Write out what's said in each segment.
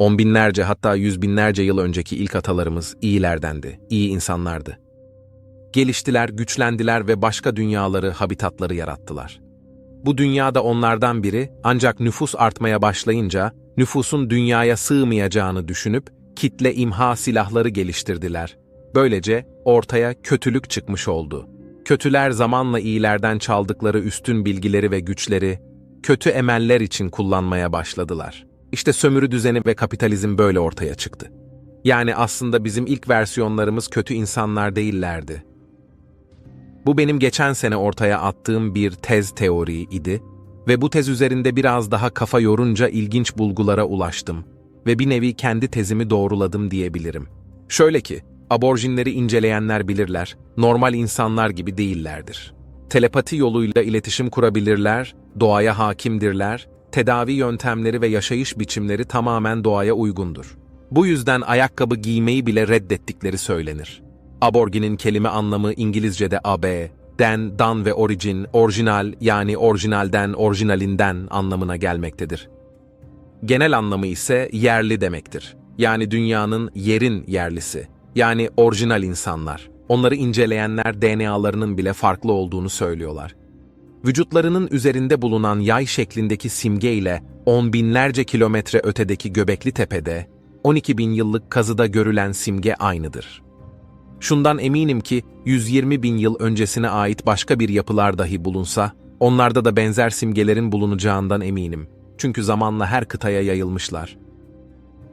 On binlerce hatta yüz binlerce yıl önceki ilk atalarımız iyilerdendi, iyi insanlardı. Geliştiler, güçlendiler ve başka dünyaları, habitatları yarattılar. Bu dünyada onlardan biri ancak nüfus artmaya başlayınca nüfusun dünyaya sığmayacağını düşünüp kitle imha silahları geliştirdiler. Böylece ortaya kötülük çıkmış oldu. Kötüler zamanla iyilerden çaldıkları üstün bilgileri ve güçleri kötü emeller için kullanmaya başladılar. İşte sömürü düzeni ve kapitalizm böyle ortaya çıktı. Yani aslında bizim ilk versiyonlarımız kötü insanlar değillerdi. Bu benim geçen sene ortaya attığım bir tez teori idi ve bu tez üzerinde biraz daha kafa yorunca ilginç bulgulara ulaştım ve bir nevi kendi tezimi doğruladım diyebilirim. Şöyle ki, aborjinleri inceleyenler bilirler, normal insanlar gibi değillerdir. Telepati yoluyla iletişim kurabilirler, doğaya hakimdirler, tedavi yöntemleri ve yaşayış biçimleri tamamen doğaya uygundur. Bu yüzden ayakkabı giymeyi bile reddettikleri söylenir. Aborginin kelime anlamı İngilizce'de AB, den, dan ve origin, orijinal yani orijinalden, orijinalinden anlamına gelmektedir. Genel anlamı ise yerli demektir. Yani dünyanın yerin yerlisi. Yani orijinal insanlar. Onları inceleyenler DNA'larının bile farklı olduğunu söylüyorlar. Vücutlarının üzerinde bulunan yay şeklindeki simge ile on binlerce kilometre ötedeki Göbekli Tepe'de 12 bin yıllık kazıda görülen simge aynıdır. Şundan eminim ki 120 bin yıl öncesine ait başka bir yapılar dahi bulunsa, onlarda da benzer simgelerin bulunacağından eminim. Çünkü zamanla her kıtaya yayılmışlar.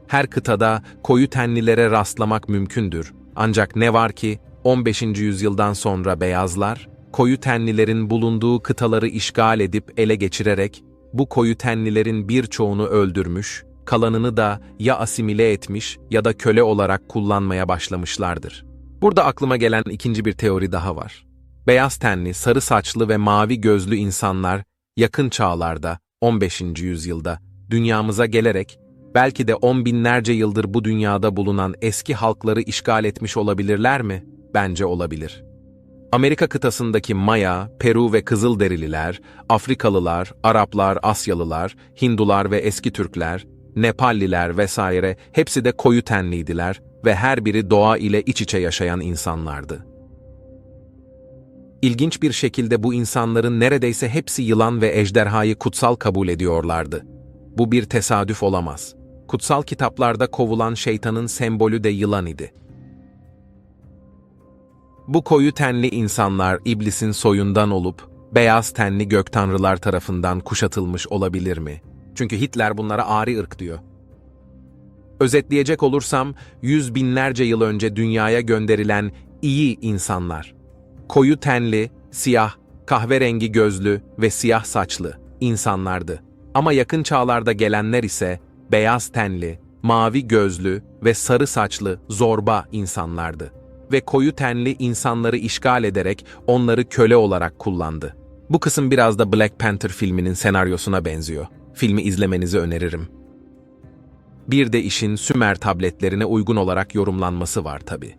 Her kıtada koyu tenlilere rastlamak mümkündür. Ancak ne var ki 15. yüzyıldan sonra beyazlar, koyu tenlilerin bulunduğu kıtaları işgal edip ele geçirerek bu koyu tenlilerin birçoğunu öldürmüş, kalanını da ya asimile etmiş ya da köle olarak kullanmaya başlamışlardır. Burada aklıma gelen ikinci bir teori daha var. Beyaz tenli, sarı saçlı ve mavi gözlü insanlar yakın çağlarda, 15. yüzyılda dünyamıza gelerek belki de on binlerce yıldır bu dünyada bulunan eski halkları işgal etmiş olabilirler mi? Bence olabilir. Amerika kıtasındaki Maya, Peru ve Kızılderililer, Afrikalılar, Araplar, Asyalılar, Hindular ve eski Türkler, Nepalliler vesaire hepsi de koyu tenliydiler ve her biri doğa ile iç içe yaşayan insanlardı. İlginç bir şekilde bu insanların neredeyse hepsi yılan ve ejderhayı kutsal kabul ediyorlardı. Bu bir tesadüf olamaz. Kutsal kitaplarda kovulan şeytanın sembolü de yılan idi. Bu koyu tenli insanlar iblisin soyundan olup, beyaz tenli gök tanrılar tarafından kuşatılmış olabilir mi? Çünkü Hitler bunlara ari ırk diyor. Özetleyecek olursam, yüz binlerce yıl önce dünyaya gönderilen iyi insanlar. Koyu tenli, siyah, kahverengi gözlü ve siyah saçlı insanlardı. Ama yakın çağlarda gelenler ise beyaz tenli, mavi gözlü ve sarı saçlı zorba insanlardı. Ve koyu tenli insanları işgal ederek onları köle olarak kullandı. Bu kısım biraz da Black Panther filminin senaryosuna benziyor. Filmi izlemenizi öneririm. Bir de işin Sümer tabletlerine uygun olarak yorumlanması var tabi.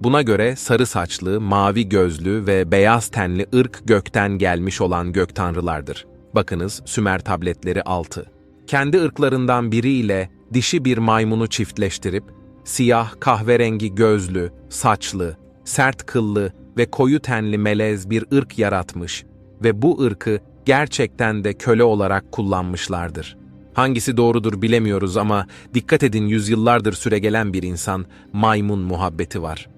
Buna göre sarı saçlı, mavi gözlü ve beyaz tenli ırk gökten gelmiş olan gök tanrılardır. Bakınız Sümer tabletleri 6. Kendi ırklarından biriyle dişi bir maymunu çiftleştirip, siyah kahverengi gözlü, saçlı, sert kıllı ve koyu tenli melez bir ırk yaratmış ve bu ırkı gerçekten de köle olarak kullanmışlardır. Hangisi doğrudur bilemiyoruz ama dikkat edin yüzyıllardır süregelen bir insan, maymun muhabbeti var.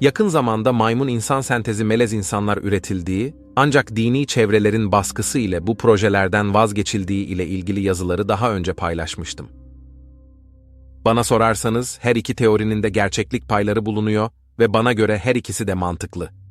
Yakın zamanda maymun insan sentezi melez insanlar üretildiği, ancak dini çevrelerin baskısı ile bu projelerden vazgeçildiği ile ilgili yazıları daha önce paylaşmıştım. Bana sorarsanız her iki teorinin de gerçeklik payları bulunuyor ve bana göre her ikisi de mantıklı.